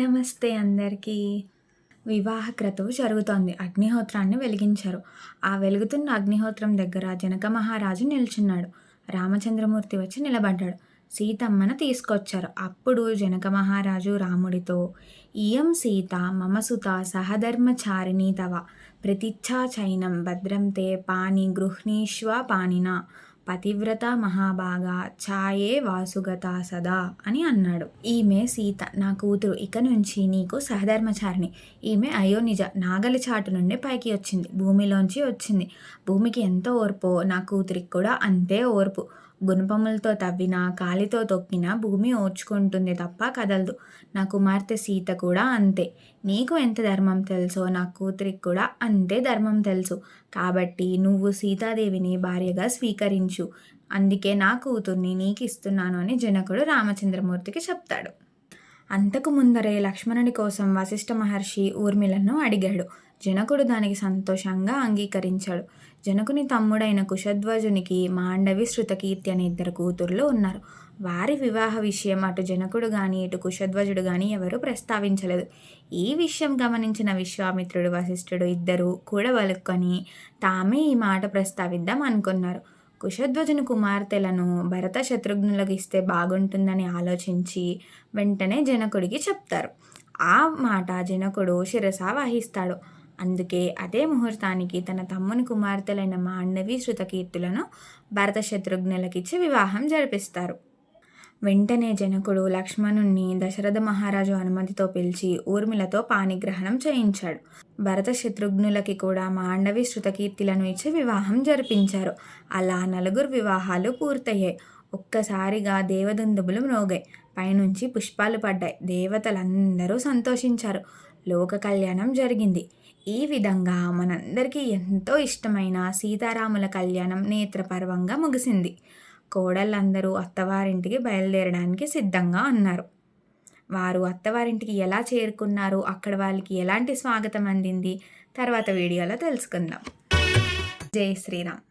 నమస్తే అందరికీ. వివాహ క్రతువు జరుగుతోంది. అగ్నిహోత్రాన్ని వెలిగించారు. ఆ వెలుగుతున్న అగ్నిహోత్రం దగ్గర జనక మహారాజు నిల్చున్నాడు. రామచంద్రమూర్తి వచ్చి నిలబడ్డాడు. సీతమ్మను తీసుకొచ్చారు. అప్పుడు జనక మహారాజు రాముడితో ఇయం సీత మమసుత సహధర్మచారిణి తవ ప్రతిచ్ఛా చైనం భద్రం తే పాని గృహ్ణీష్వ పానినా పతివ్రత మహాభాగ ఛాయే వాసుగత సదా అని అన్నాడు. ఈమె సీత నా కూతురు ఇక నుంచి నీకు సహధర్మచారిణి. ఈమె అయోనిజ నాగలి చాటు నుండి పైకి వచ్చింది భూమిలోంచి వచ్చింది. భూమికి ఎంత ఓర్పో నా కూతురికి కూడా అంతే ఓర్పు. గుణపములతో తవ్విన కాలితో తొక్కిన భూమి ఓర్చుకుంటుంది తప్ప కదలదు. నా కుమార్తె సీత కూడా అంతే. నీకు ఎంత ధర్మం తెలుసో నా కూతురికి కూడా అంతే ధర్మం తెలుసు. కాబట్టి నువ్వు సీతాదేవిని భార్యగా స్వీకరించు. అందుకే నా కూతుర్ని నీకు ఇస్తున్నాను అని జనకుడు రామచంద్రమూర్తికి చెప్తాడు. అంతకు ముందరే లక్ష్మణుడి కోసం వశిష్ఠ మహర్షి ఊర్మిళను అడిగాడు. జనకుడు దానికి సంతోషంగా అంగీకరించాడు. జనకుని తమ్ముడైన కుశధ్వజునికి మాండవి శృతకీర్తి అనే ఇద్దరు కూతుర్లు ఉన్నారు. వారి వివాహ విషయం అటు జనకుడు కానీ ఇటు కుశధ్వజుడు కానీ ఎవరు ప్రస్తావించలేదు. ఈ విషయం గమనించిన విశ్వామిత్రుడు వశిష్ఠుడు ఇద్దరు కూడబలుక్కొని తామే ఈ మాట ప్రస్తావిద్దాం అనుకున్నారు. కుశధ్వజుని కుమార్తెలను భరత శత్రుఘ్నులకు ఇస్తే బాగుంటుందని ఆలోచించి వెంటనే జనకుడికి చెప్తారు. ఆ మాట జనకుడు శిరస వహిస్తాడు. అందుకే అదే ముహూర్తానికి తన తమ్ముని కుమార్తెలైన మాండవి శృతకీర్తులను భరత శత్రుఘ్నులకిచ్చి వివాహం జరిపిస్తారు. వెంటనే జనకుడు లక్ష్మణుణ్ణి దశరథ మహారాజు అనుమతితో పిలిచి ఊర్మిలతో పాణిగ్రహణం చేయించాడు. భరత శత్రుఘ్నులకి కూడా మాండవి శృతకీర్తిలను ఇచ్చి వివాహం జరిపించారు. అలా నలుగురు వివాహాలు పూర్తయ్యాయి. ఒక్కసారిగా దేవదందుబులు మ్రోగాయి. పైనుంచి పుష్పాలు పడ్డాయి. దేవతలందరూ సంతోషించారు. లోక కళ్యాణం జరిగింది. ఈ విధంగా మనందరికీ ఎంతో ఇష్టమైన సీతారాముల కళ్యాణం నేత్రపర్వంగా ముగిసింది. కోడళ్ళందరూ అత్తవారింటికి బయలుదేరడానికి సిద్ధంగా ఉన్నారు. వారు అత్తవారింటికి ఎలా చేరుకున్నారు అక్కడ వాళ్ళకి ఎలాంటి స్వాగతం అందింది? తర్వాత వీడియోలో తెలుసుకుందాం. జై శ్రీరామ్.